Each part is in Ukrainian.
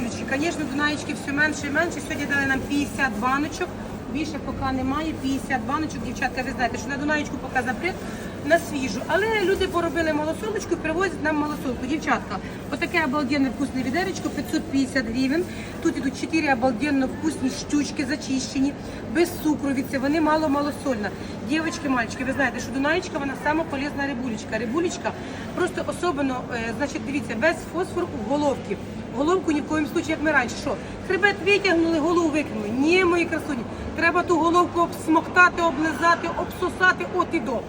рибулечки. Звісно, Дунаєчки все менше і менше. Сьогодні дали нам 50 баночок. Більше поки немає, 50 баночок. Дівчатка, ви знаєте, що на Дунаєчку поки запрет на свіжу. Але люди поробили малосолочку і привозять нам малосолку. Дівчатка, отаке обалденне вкусне відеречко, 550 гривень. Тут ідуть 4 обалденно вкусні щучки зачищені, без цукровиці, вони мало малосольна. Дівчатки, мальчики, ви знаєте, що Дунаєчка, вона сама полезна рибулечка. Рибулечка просто особливо, е, значить, дивіться, без фосфору в головці. Головку ні в коїм случаї, як ми раніше. Що? Хребет витягнули, голову викинули. Ні, мої красуні. Треба ту головку обсмоктати, облизати, обсосати от і до.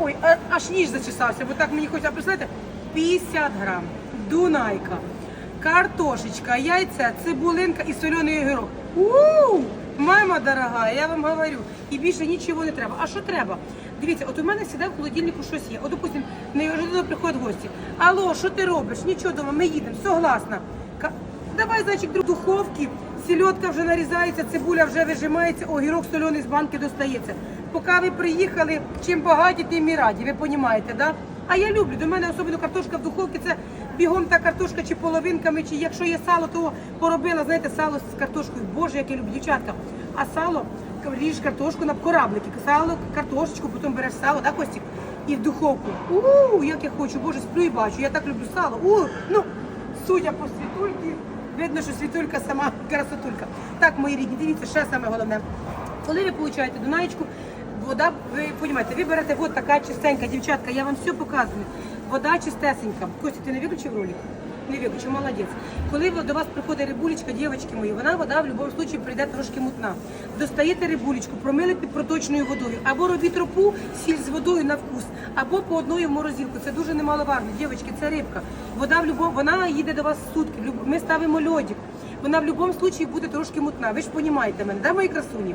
Ой, аж ніж зачесався, бо так мені хочеться представити. 50 грам, дунайка, картошечка, яйця, цибулинка і соляний огірок. у Мама дорога, я вам говорю, і більше нічого не треба. А що треба? Дивіться, от у мене завжди в холодильнику щось є. От, допустим, неожиданно приходять гості. Алло, що ти робиш? Нічого дома, ми їдемо, согласна. Давай, значить, друг духовки, сільотка вже нарізається, цибуля вже вижимається, огірок соляний з банки достається. Поки ви приїхали, чим багаті, тим і раді, ви розумієте, да? А я люблю, до мене особливо картошка в духовці, це бігом та картошка чи половинками, чи якщо є сало, то поробила, знаєте, сало з картошкою. Боже, як я люблю, дівчатка. А сало, ріж картошку на кораблики, сало, картошечку, потім береш сало, да, Костік? І в духовку. У, як я хочу, боже, сплю і бачу, я так люблю сало. У, ну, судя по світульці, видно, що світулька сама красотулька. Так, мої рідні, дивіться, ще саме головне. Коли ви получаєте Дунаєчку, вода, ви розумієте, ви берете от така чистенька, дівчатка, я вам все показую. Вода чистесенька. Костя, ти не виключив ролик? Не виключив, молодець. Коли до вас приходить рибулечка, дівчатки мої, вона вода в будь-якому випадку прийде трошки мутна. Достаєте рибулечку, промили під проточною водою, або робіть ропу, сіль з водою на вкус, або по одної в морозилку. Це дуже немаловажно. Дівчатки, це рибка. Вода в любов, вона їде до вас сутки. Ми ставимо льодик. Вона в будь-якому випадку буде трошки мутна. Ви ж розумієте мене, да, мої красуні?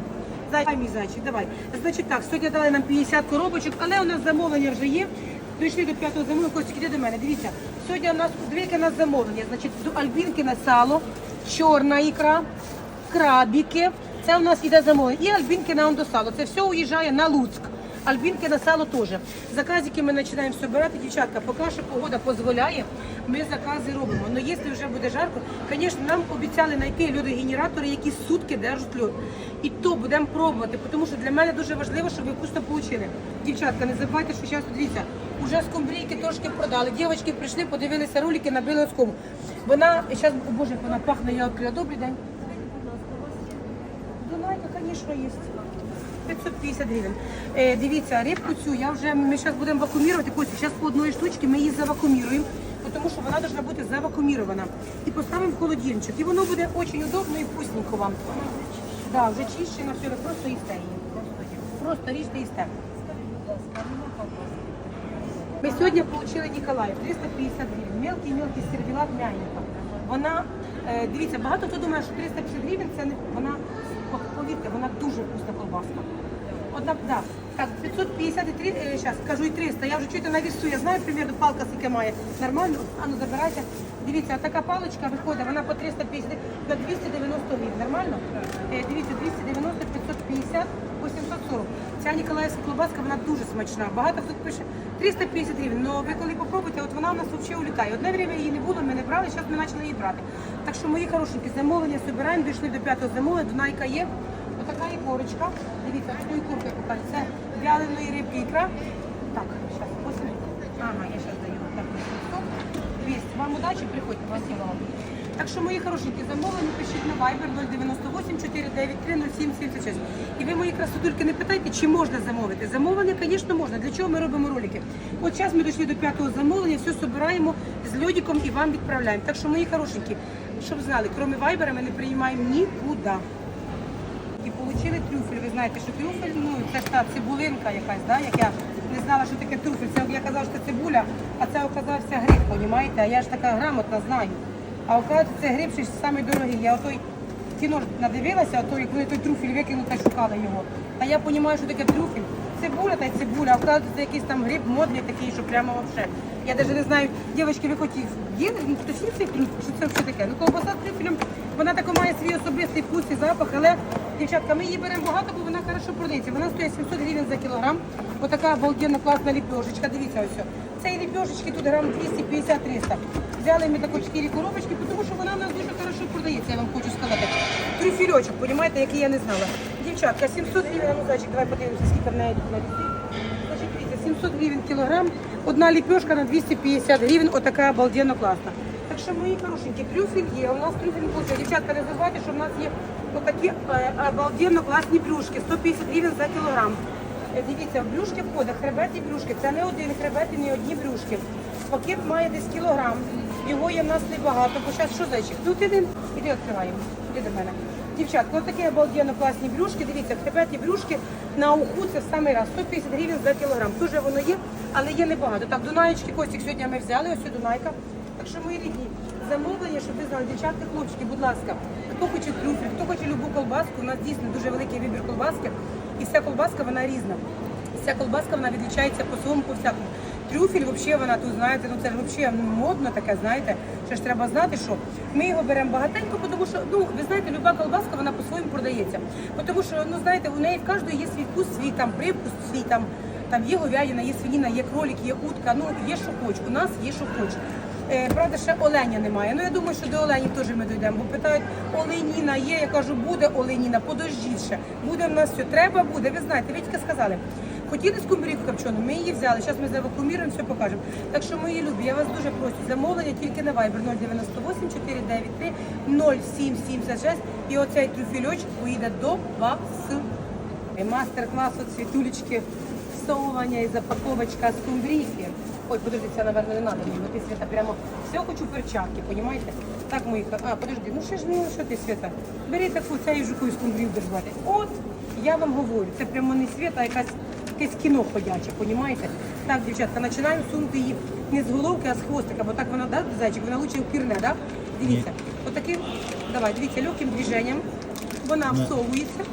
Зай, мій зайчик, давай. Значить так, сьогодні дали нам 50 коробочок, але у нас замовлення вже є. Дійшли до п'ятого замовлення, Костік, іди до мене. Дивіться, сьогодні у нас двійка нас замовлення. Значить, альбінки на сало, чорна ікра, крабіки. Це у нас іде замовлення. І альбінки на ондосало. Це все уїжджає на Луцьк. Альбінки на сало теж. Заказики ми починаємо збирати, дівчатка, поки що погода дозволяє, ми закази робимо. Але якщо вже буде жарко, звісно, нам обіцяли знайти люди-генератори, які сутки держать льод. І то будемо пробувати, тому що для мене дуже важливо, щоб ви вкусно отримали. Дівчатка, не забувайте, що зараз дивіться, уже скумбрійки трошки продали. Дівчатки прийшли, подивилися ролики, набили оскому. Вона зараз, о Боже, як вона пахне, я відкрила. Добрий день. Дунайка, звісно, є. 550 гривень. Е, дивіться, рибку цю я вже ми зараз будемо вакуумувати. Костя, зараз по одної штучки ми її завакууміруємо, тому що вона повинна бути завакуумірована. І поставимо в холодильничок. І воно буде дуже удобно і вкусненько вам. Да, вже чищено, все, просто їсте її. Просто і їсте. Ми сьогодні отримали Ніколаїв 350 гривень. Мелкий-мелкий сервілат м'яненька. Вона, е, дивіться, багато хто думає, що 350 гривень це не вона, повірте, вона дуже вкусна колбаска. Однак, да. Так, 553, е, зараз, кажу і 300, я вже чуєте на вісу, я знаю, примірно, палка скільки має. Нормально? А ну забирайте. Дивіться, така паличка виходить, вона по 350, на 290 гривень. Нормально? Дивіться, 290, 550, 840. Ця Ніколаївська колбаска, вона дуже смачна. Багато хто пише 350 гривень. але ви коли попробуєте, от вона у нас взагалі улітає. Одне время її не було, ми не брали, зараз ми почали її брати. Так що мої хорошенькі замовлення збираємо, дійшли до п'ятого замовлення, Дунайка є. Отака ікорочка. Дивіться, ікорку я покажу. Це вяленої рибки ікра. Так, зараз, ось. Ага, я зараз даю. Так, ось. 200. Вам удачі, приходьте, спасибо вам. Так що, мої хорошенькі, замовлення пишіть на Viber 098 493 0776. І ви, мої красотульки, не питайте, чи можна замовити. Замовлення, звісно, можна. Для чого ми робимо ролики? От зараз ми дійшли до п'ятого замовлення, все збираємо з льодиком і вам відправляємо. Так що, мої хорошенькі, щоб знали, крім Viber ми не приймаємо нікуди. І отримали трюфель. Ви знаєте, що трюфель, ну це ж та цибулинка якась, да? як я не знала, що таке трюфель. Це я казала, що це цибуля, а це оказався гриб, розумієте? А я ж така грамотна знаю. А оказується, це гриб що саме дорогі. Я отой кіно надивилася, а то як вони той трюфель викинули та шукала його. А я розумію, що таке трюфель. Цибуля та цибуля, а оказується, якийсь там гриб модний такий, що прямо вообще. Я навіть не знаю, дівчатки, ви хоч їх ну, точні цей трюфель, що це все таке. Ну, колбаса трюфелем, вона тако має свій особистий вкус і запах, але, дівчатка, ми її беремо багато, бо вона хорошо продається. Вона стоїть 700 гривень за кілограм. Отака обалденна класна ліпешечка. Дивіться ось. Цієї ліпешечки тут грам 250-300. Взяли ми тако 4 коробочки, тому що вона в нас дуже хорошо продається. я вам хочу сказати. Трюфельочок, понімаєте, який я не знала. Дівчатка, 700 гривень, ну зайчик, давай подивимося, скільки в неї тут на лісі. Значить, дивіться, 700 гривень кілограм, одна ліпешка на 250 гривень, отака обалденно класна. Так що, мої хорошенькі, трюфель є, у нас трюфель буде. Дівчатка, не забувайте, що в нас є отакі е, обалденно класні плюшки, 150 гривень за кілограм. Е, Дивіться, брюшки входить, хребет і брюшки. Це не один хребет і не одні брюшки. Пакет має десь кілограм. Його є в нас небагато, бо зараз що зайчик? Тут іди, іди відкриваємо, іди до мене. Дівчатка, ось такі обалденно класні брюшки. Дивіться, хребет і брюшки на уху це в самий раз. 150 гривень за кілограм. Дуже воно є, але є небагато. Так, Дунаєчки Костік сьогодні ми взяли, ось Дунайка. Так що мої рідні, замовлення, щоб ви знали, дівчатка, хлопчики, будь ласка, хто хоче трюфель, хто хоче любу колбаску, у нас дійсно дуже великий вибір колбаски. І вся колбаска вона різна. Вся колбаска вона відрізняється по своєму по всякому. Трюфель, взагалі, вона тут, знаєте, ну це ж взагалі модно таке, знаєте. Ж треба знати, що ми його беремо багатенько, тому що, ну, ви знаєте, люба колбаска, вона по-своєму продається. Тому що, ну, знаєте, у неї в кожної є свій вкус, свій там привкус, свій там, там є говядина, є свиніна, є кролик, є утка, ну, є що хоч. У нас є що хоч. Е, правда, ще оленя немає. Ну я думаю, що до оленів теж ми дійдемо. Бо питають, оленіна є. Я кажу, буде оленіна, подождіть ще. Буде в нас все. Треба буде. Ви знаєте, ви тільки сказали. Хотіли скумбрійку копчену, ми її взяли. Зараз ми завакуміруємо, все покажемо. Так що, мої любі, я вас дуже прошу. Замовлення тільки на Viber 098 493 0776. І оцей трюфельочок поїде до вас. Мастер-клас от світулечки, всовування і запаковочка скумбрійки. Ой, подожди, це, наверное, не надо бо ти, Света, прямо все хочу перчатки, понімаєте? Так, мої, а, подожди, ну ще ж, ну, що ти, Света? Бери таку, цю жуку скумбрію держати. От, я вам говорю, це прямо не Света, а якась, якесь кіно ходяче, понімаєте? Так, дівчатка, починаємо сунути її не з головки, а з хвостика, бо так вона, да, зайчик, вона лучше впірне, да? Дивіться, отаким, давай, дивіться, легким движенням, вона всовується,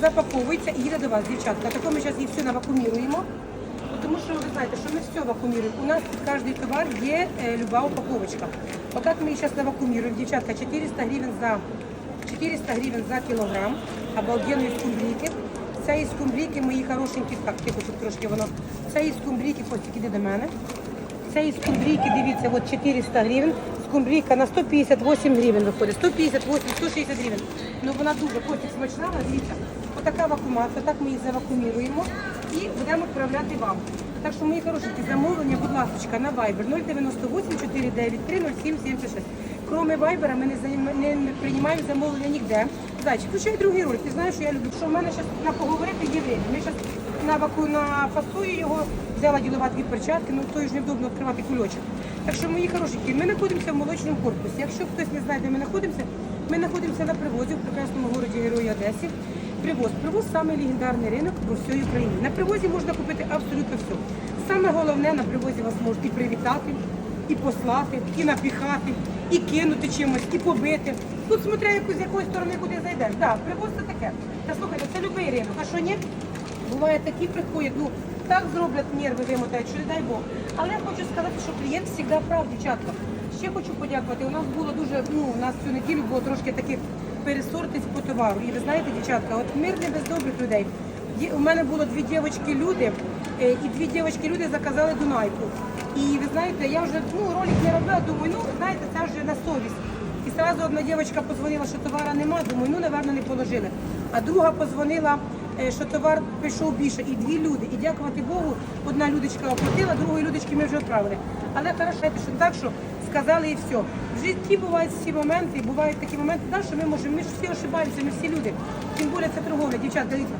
запаковується і їде до вас, дівчатка. Тако ми зараз її все навакуміруємо. Тому що ви знаєте, що ми все вакуумуємо. У нас під кожний товар є е, люба упаковочка. Отак ми її зараз навакуумуємо. Дівчатка, 400 гривень за 400 гривень за кілограм обалденної скумбрійки. Цієї скумбрійки, мої хорошенькі, так, тихо, щоб трошки воно. Цієї скумбрійки, Костік, іди до мене. Цієї скумбрійки, дивіться, от 400 гривень. Скумбрійка на 158 гривень виходить. 158, 160 гривень. Ну вона дуже Костік смачна, дивіться. Отака вакуумація, так ми її завакууміруємо і будемо відправляти вам. Так що, мої хорошенькі, замовлення, будь ласка, на Viber 098 493 0776. Кроме Viber ми не, займ- не приймаємо замовлення ніде. Зайчик, включай другий ролик. Ти знаєш, що я люблю. Що в мене зараз на поговорити є время. Ми зараз на ваку на фасую його, взяла ділова дві перчатки, ну то ж невдобно відкривати кульочок. Так що, мої хорошенькі, ми знаходимося в молочному корпусі. Якщо хтось не знає, де ми знаходимося, ми знаходимося на привозі в прекрасному городі Герої Одесі. Привоз. Привоз самий легендарний ринок по всій Україні. На привозі можна купити абсолютно все. Саме головне на привозі вас можуть і привітати, і послати, і напіхати, і кинути чимось, і побити. Тут смотря яку- з якої сторони куди зайдеш. Так, привоз це таке. Та слухайте, це любий ринок. А що ні? Буває такі приходять, ну так зроблять нерви, вимотають, що не дай Бог. Але я хочу сказати, що клієнт завжди прав, дівчатка. Ще хочу подякувати. У нас було дуже, ну, у нас цю неділю було трошки таких пересортиць по товару. І ви знаєте, дівчатка, от мир не без добрих людей. У мене було дві дівчатки люди, і дві дівчатки люди заказали Дунайку. І ви знаєте, я вже ну, ролик не робила, думаю, ну знаєте, це вже на совість. І одразу одна дівчинка позвонила, що товара нема, думаю, ну, напевно, не положили. А друга позвонила, е, що товар пішов більше. І дві люди. І дякувати Богу, одна людочка оплатила, другої людочки ми вже відправили. Але хорошо, що так, що сказали і все. В житті бувають всі моменти, бувають такі моменти, да, що ми можемо, ми ж всі ошибаємося, ми всі люди. Тим більше це торговля, дівчата, дивіться,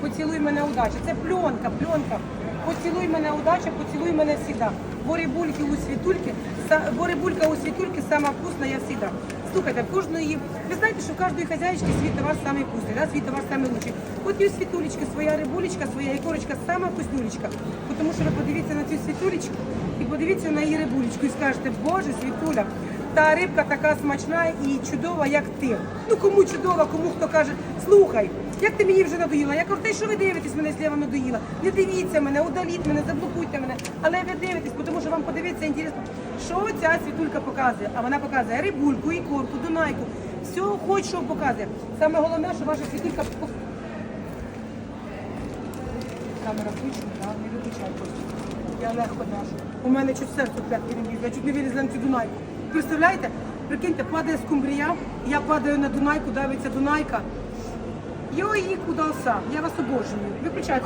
поцілуй мене удача. Це пленка, пленка. Поцілуй мене удача, поцілуй мене завжди. Борибульки у світульки, борибулька у світульки сама вкусна, я завжди. Слухайте, в кожної, ви знаєте, що в кожної хазяїчки свій товар самий вкусний, да? свій товар самий лучший. От і у світулечки своя рибулечка, своя ікорочка сама вкуснюлечка. Тому що ви подивіться на цю світулечку і подивіться на її рибулечку і скажете, боже, світуля, та рибка така смачна і чудова, як ти. Ну кому чудова, кому хто каже, слухай, як ти мені вже надоїла? Я кажу, й що ви дивитесь мене, вам надоїла? Не дивіться мене, удаліть мене, заблокуйте мене. Але ви дивитесь, тому що вам подивитися інтересно, що ця світулька показує. А вона показує рибульку, ікорку, дунайку. Все, хоч що показує. Саме головне, що ваша світулька Камера включена, не виключай. Я легко дашу. У мене чуть серце п'ятки не я чуть не вилізла на цю дунайку. Представляєте? Прикиньте, падає скумбрія, я падаю на Дунайку, давиться Дунайка. Йой, куда сам. Я вас обожнюю. Виключай.